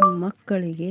ಮಕ್ಕಳಿಗೆ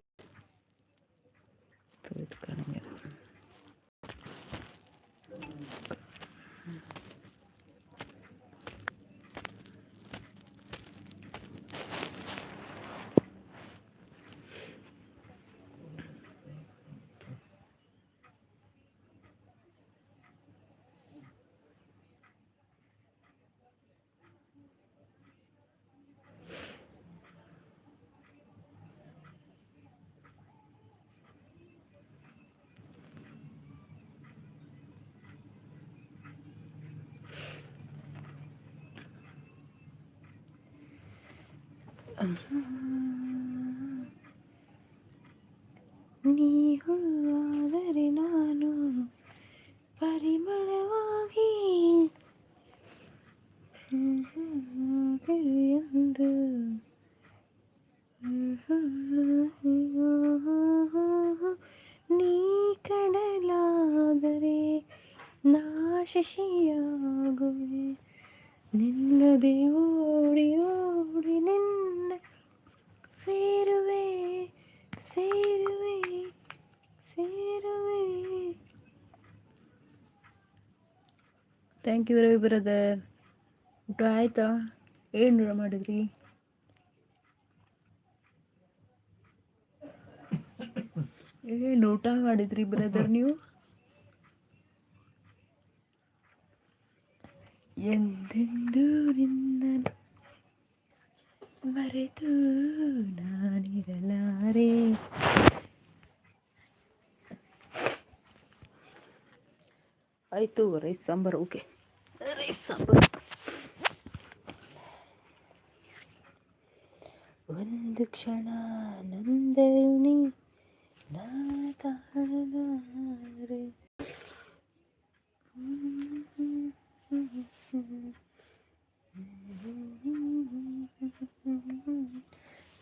ನೀ ಹೂವಾದರೆ ನಾನು ಪರಿಮಳವಾಗಿ ಎಂದು ನೀ ಕಡಲಾದರೆ ನಾ ಶಶಿಯಾಗುವೆ ನಿನ್ನದೇ ಓಡಿ ಓಡಿ ನಿನ್ನ ಸೇರುವೆ ಸೇರುವೆ ಸೇರುವೆ. ಥ್ಯಾಂಕ್ ಯು ರವಿ ಬ್ರದರ್ ಊಟ ಆಯ್ತಾ? ಏನು ಮಾಡಿದ್ರಿ? ಏನು ಊಟ ಮಾಡಿದ್ರಿ ಬ್ರದರ್ ನೀವು? ಎಂದೆಂದೂ ನಿನ್ನ ಮರೆತು ಆಯಿತು rice sambar okay rice sambar. ಒಂದು ಕ್ಷಣ ನಂದರುಣಿ ನಾಳೆ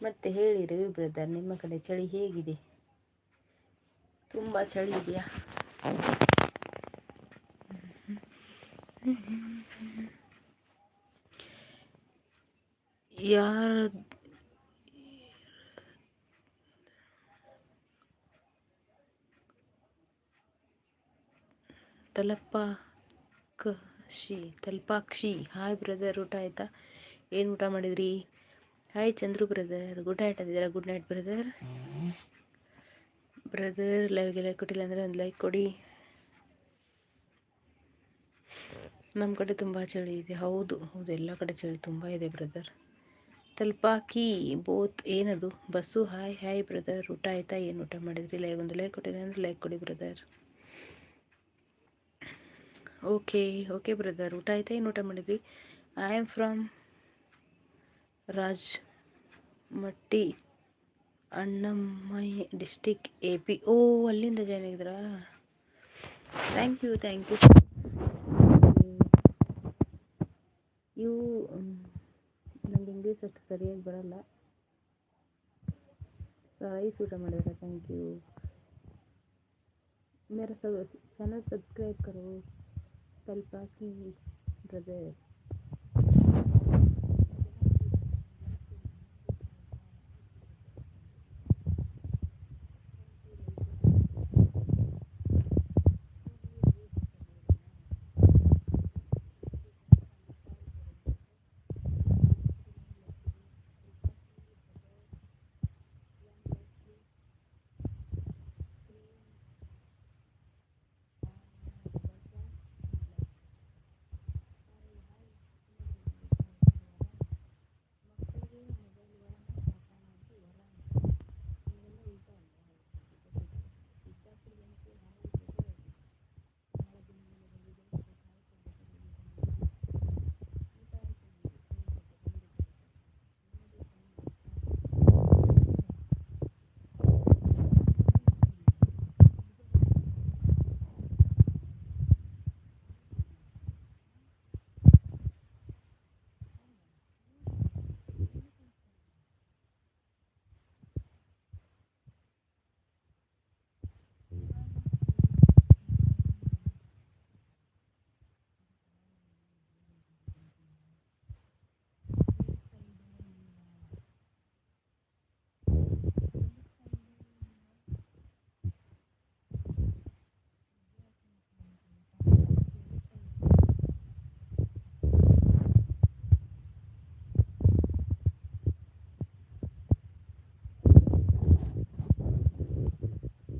ಮತ್ತೆ ಹೇಳಿ ರವಿ ಬ್ರದರ್ ನಿಮ್ಮ ಕಡೆ ಚಳಿ ಹೇಗಿದೆ? ತುಂಬ ಚಳಿ ಇದೆಯಾ? ಯಾರ ತಲಪಾಕ್ಷಿ ತಲ್ಪಾಕ್ಷಿ. ಹಾಯ್ ಬ್ರದರ್ ಊಟ ಆಯಿತಾ? ಏನು ಊಟ ಮಾಡಿದ್ರಿ? Hi Chandru brother good night ಅಂದಿದ್ದೀರಾ? Good night brother brother ಲೈವ್ಗೆ ಲೈಕ್ ಕೊಟ್ಟಿಲ್ಲ ಅಂದರೆ ಒಂದು ಲೈಕ್ ಕೊಡಿ. ನಮ್ಮ ಕಡೆ ತುಂಬ ಚಳಿ ಇದೆ. ಹೌದು ಹೌದು. ಎಲ್ಲ ಕಡೆ ಚಳಿ ತುಂಬ ಇದೆ ಬ್ರದರ್ ತಲ್ಪಾಕಿ, ಬೋತ್ ಏನದು? ಬಸ್ಸು, ಹಾಯ್ ಹಾಯ್ ಬ್ರದರ್ ಊಟ ಆಯಿತಾ? ಏನು ಊಟ ಮಾಡಿದ್ರಿ? ಲೈಕ್ ಒಂದು ಲೈಕ್ ಕೊಟ್ಟಿಲ್ಲ ಅಂದರೆ ಲೈಕ್ ಕೊಡಿ ಬ್ರದರ್ ಓಕೆ ಓಕೆ ಬ್ರದರ್ ಊಟ ಆಯಿತಾ? ಏನು ಊಟ ಮಾಡಿದ್ವಿ ಐ ಆಮ್ ಫ್ರಮ್ ರಾಜ್ ಮಟ್ಟಿ ಅಣ್ಣಮ್ಮಯ್ಯ ಡಿಸ್ಟಿಕ್ ಎ ಪಿ ಓ, ಅಲ್ಲಿಂದ ಜಾಯ್ನ್ ಆಗಿದ್ರಾ ಥ್ಯಾಂಕ್ ಯು ಥ್ಯಾಂಕ್ ಯು ಇವು ನನಗೆ ಇಂಗ್ಲೀಷ್ ಅಷ್ಟು ಸರಿಯಾಗಿ ಬರಲ್ಲ ರೈಸ್ ಊಟ ಮಾಡಿದ್ರೆ ಥ್ಯಾಂಕ್ ಯು मेरा सब चैनल सब्सक्राइब करो तलपाकी ब्रदर